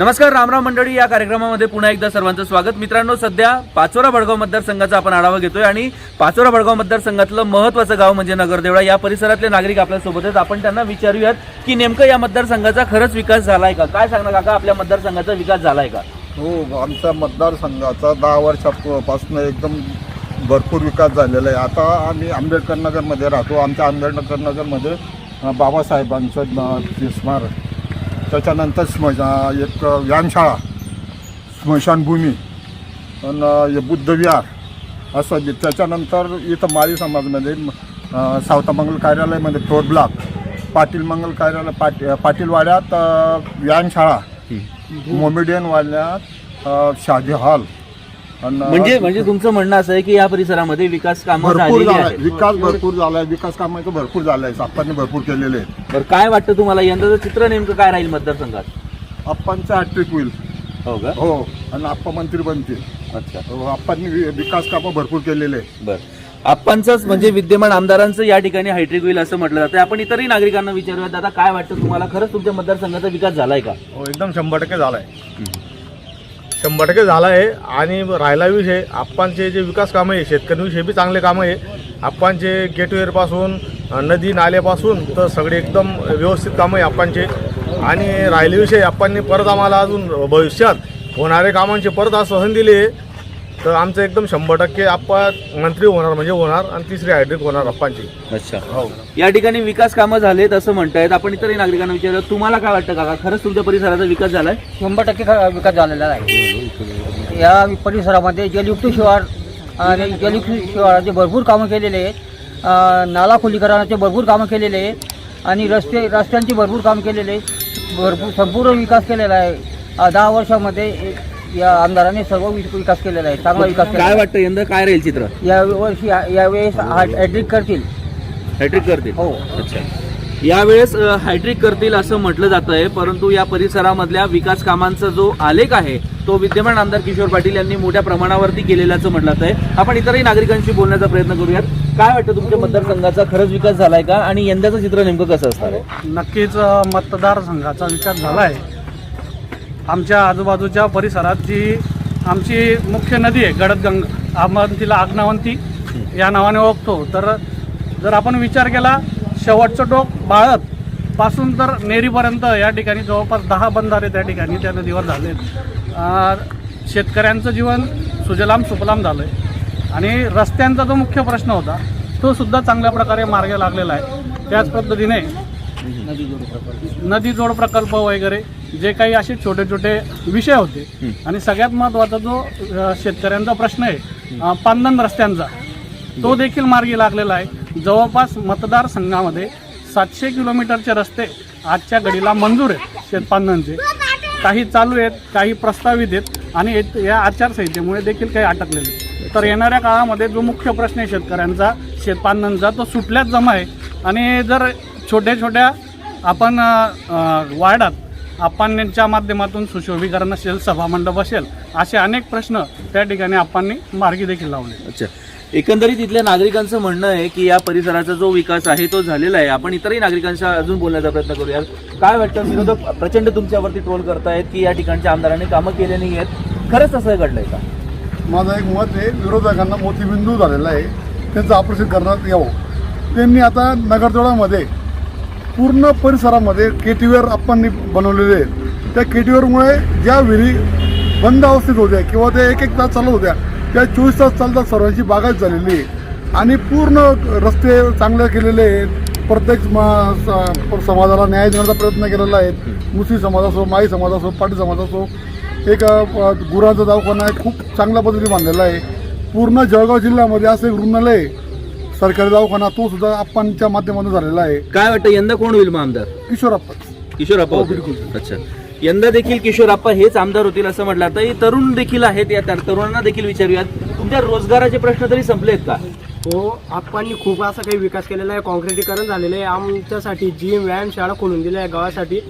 नमस्कार रामराम मंडळी. या कार्यक्रमामध्ये पुन्हा एकदा सर्वांचं स्वागत. मित्रांनो सध्या पाचोरा भडगाव मतदारसंघाचा आपण आढावा घेतोय आणि पाचोरा भडगाव मतदारसंघातलं महत्वाचं गाव म्हणजे नगरदेवळा. या परिसरातले नागरिक आपल्यासोबत आहेत. आपण त्यांना विचारूयात की नेमकं या मतदारसंघाचा खरंच विकास झालाय का? काय सांगणार काका? आपल्या मतदारसंघाचा विकास झालाय का? हो आमच्या मतदारसंघाचा दहा वर्षापासून एकदम भरपूर विकास झालेला आहे. आता आम्ही आंबेडकर नगरमध्ये राहतो. आमच्या आंबेडकर नगरमध्ये बाबासाहेबांचं स्मारक त्याच्यानंतर स्मशा एक व्यायामशाळा स्मशानभूमी आणि हे बुद्धविहार असं जे- त्याच्यानंतर इथं माळी समाजमध्ये अ, सावता मंगल कार्यालयामध्ये फ्लोर ब्लॉक पाटील मंगल कार्यालय पाट पाटीलवाड्यात व्यायामशाळा मोमेडियन वाल्यात अ, शादी हॉल म्हणजे म्हणजे तुमचं म्हणणं असं आहे की या परिसरामध्ये विकास कामं भरपूर झालेली झालाय. आहेत. विकास भरपूर झालाय. विकास कामाचं भरपूर झालंय. आपण भरपूर केलेले आहेत. बरं काय वाटतं तुम्हाला? यंदाचं चित्र नेमकं काय राहील मतदारसंघात? आप्पांचं हॅट्रिक होईल. हो का? हो. आणि आप्पा मंत्री बनतील. अच्छा. हो, आप्पांनी वि- विकास कामं भरपूर केलेले आहेत. बर. आपणच म्हणजे विद्यमान आमदारांचं या ठिकाणी हायट्रिक होईल असं म्हटलं जातं. आपण इतरही नागरिकांना विचारूयात दादा काय वाटतं तुम्हाला? खरंच तुमच्या मतदारसंघाचा विकास झालाय का? हो एकदम शंभर टक्के झाला आहे शंभर टक्के झाला आहे. आणि राहिला विषय आप्पांचे जे विकास कामं आहे शेतकऱ्यांविषयी बी चांगले कामं आहे. आप्पांचे गेटवेअरपासून नदी नाल्यापासून तर सगळे एकदम व्यवस्थित कामं आहे आप्पांचे. आणि राहिले विषय आप्पांनी परत आम्हाला अजून भविष्यात होणारे कामांचे परत आश्वासन दिले तर आमचं एकदम शंभर टक्के आप्पा मंत्री होणार म्हणजे होणार आणि तिसरी हायड्रिक होणार आप्पांची. अच्छा. हो. या ठिकाणी विकास कामं झालेत असं म्हणतायत. आपण इतरही नागरिकांना विचारूया तुम्हाला काय वाटतं काका? खरंच तुमच्या परिसराचा विकास झालाय? शंभर टक्के ख- विकास झालेला आहे. या परिसरामध्ये जलयुक्त शिवार आणि जलयुक्त शिवाराचे भरपूर कामं केलेले आहेत. अं, नाला खोलीकरणाचे भरपूर कामं केलेले आहेत. आणि रस्ते रस्त्यांची भरपूर काम केलेले आहे भरपूर संपूर्ण विकास केलेला आहे. अं, दहा वर्षामध्ये या आमदाराने सर्व वि- विकास केलेला आहे चांगला विकास काय. वाटतं यंदा काय राहील चित्र? या वर्षी यावेळेस हॅट्रिक करतील. हॅट्रिक करतील? हो. अच्छा. यावेळेस हॅट्रिक करतील असं म्हटलं जात आहे परंतु या परिसरामधल्या विकास कामांचा जो आलेख आहे तो विद्यमान आमदार किशोर पाटील यांनी मोठ्या प्रमाणावरती केलेल्याचं म्हटलं जात आहे. आपण इतरही नागरिकांशी बोलण्याचा प्रयत्न करूयात. काय वाटतं तुमच्या मतदारसंघाचा खरंच विकास झालाय का? आणि यंदाचं चित्र नेमकं कसं असणार आहे? नक्कीच मतदारसंघाचा विकास झाला आहे आमच्या आजूबाजूच्या परिसरात जी आमची मुख्य नदी आहे गडदगंग आपण तिला आग्नावंती या नावाने ओळखतो. तर जर आपण विचार केला शेवटचं टोक बाळत पासून तर नेरीपर्यंत या ठिकाणी जवळपास दहा बंधारे त्या ठिकाणी त्या नदीवर झाले शेतकऱ्यांचं जीवन सुजलाम सुफलाम झालं आहे आणि रस्त्यांचा जो मुख्य प्रश्न होता तो सुद्धा चांगल्या प्रकारे मार्ग लागलेला आहे. त्याच पद्धतीने नदी जोड प्रकल्प वगैरे जे काही असे छोटे छोटे विषय होते. आणि सगळ्यात महत्त्वाचा जो शेतकऱ्यांचा प्रश्न आहे पांदन रस्त्यांचा तो देखील मार्गी लागलेला आहे. जवळपास मतदारसंघामध्ये सातशे किलोमीटरचे रस्ते आजच्या घडीला मंजूर आहेत शेतपांदनचे काही चालू आहेत काही प्रस्तावित आहेत आणि या आचारसंहितेमुळे देखील काही अटकलेले. तर येणाऱ्या काळामध्ये जो मुख्य प्रश्न आहे शेतकऱ्यांचा शेतपांदनचा तो सुटल्याच जमा आहे. आणि जर छोट्या छोट्या आपण वार्डात आप्पांच्या माध्यमातून सुशोभीकरण असेल सभामंडप असेल असे अनेक प्रश्न त्या ठिकाणी आप्पांनी मार्गी देखील लावले. अच्छा. एकंदरीत इथल्या नागरिकांचं म्हणणं आहे की या परिसराचा जो विकास आहे तो झालेला आहे. आपण इतरही नागरिकांचा अजून बोलण्याचा प्रयत्न करूया काय वाटतं विरोधक प्रचंड तुमच्यावरती ट्रोल करतायत की या ठिकाणच्या आमदारांनी कामं केली नाही आहेत? खरंच असं घडलंय का? माझं एक मत आहे विरोधकांना मोतीबिंदू झालेला आहे. त्यांचं ऑपरेशन करण्यात यावं. त्यांनी आता नगरदेवळामध्ये पूर्ण परिसरामध्ये केटीवेअर आपण बनवलेले आहेत. त्या केटीवेअरमुळे ज्या विहिरी बंद अवस्थेत होत्या किंवा त्या एक एक तास चालत होत्या त्या चोवीस तास चालतात सर्वांची बागायत झालेली आहे. आणि पूर्ण रस्ते चांगले केलेले आहेत. प्रत्येक स- समाजाला न्याय देण्याचा प्रयत्न केलेला आहे. मुस्लिम समाज असो माई समाज असो पाटी समाज असो एक अ, गुरांचा दवाखाना आहे खूप चांगल्या पद्धतीने बांधलेला आहे. पूर्ण जळगाव जिल्ह्यामध्ये असं एक रुग्णालय आहे, सरकारी दवाखाना तो सुद्धा आप्पांच्या माध्यमातून झालेला आहे. काय वाटतं यंदा कोण होईल मग आमदार? किशोरप्पा किशोरप्पा हो, होतील. बिलकुल. अच्छा. यंदा देखील किशोरप्पा हेच आमदार होतील असं म्हटलं आता हे तरुण देखील आहेत या तर- तरुणांना देखील विचारूयात. तुमच्या रोजगाराचे प्रश्न तरी संपलेत का? हो आप्पांनी खूप असा काही विकास केलेला आहे. कॉन्क्रिटीकरण झालेलं आहे. आमच्यासाठी जिम व्यायामशाळा खोलून दिल्या आहे गावासाठी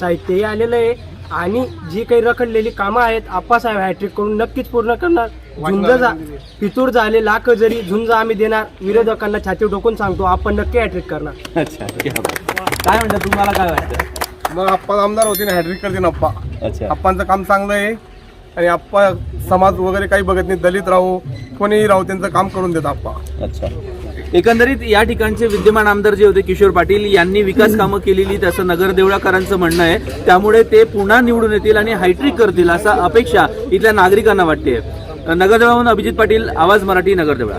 साहित्यही आलेलं आहे. आणि जी काही रखडलेली कामं आहेत आप्पासाहेब हॅट्रिक करून नक्कीच पूर्ण करणार. झुंज जा पितूर झाले लाख जरी झुंज आम्ही देणार विरोधकांना छाती ठोकून सांगतो आपण नक्की हॅट्रिक करणार. अच्छा क्या म्हणतात तुम्हाला काय वाटतं? मग आप्पा आमदार होते ना हॅड्रिक करते ना आप्पा. अच्छा. आप्पांचं काम चांगलं आहे. आणि आप्पा समाज वगैरे काही बघत नाही दलित राहो कोणीही राहो त्यांचं काम करून देत आप्पा. अच्छा. एकंदरीत या ठिकाणचे विद्यमान आमदार जे होते किशोर पाटील यांनी विकास कामं केलेली त्याचं नगर देवळाकरांचं म्हणणं आहे. त्यामुळे ते पुन्हा निवडून येतील आणि हायट्रिक करतील असा अपेक्षा इथल्या नागरिकांना वाटते नगरदेवळाहून अभिजित पाटील आवाज मराठी नगरदेवळा.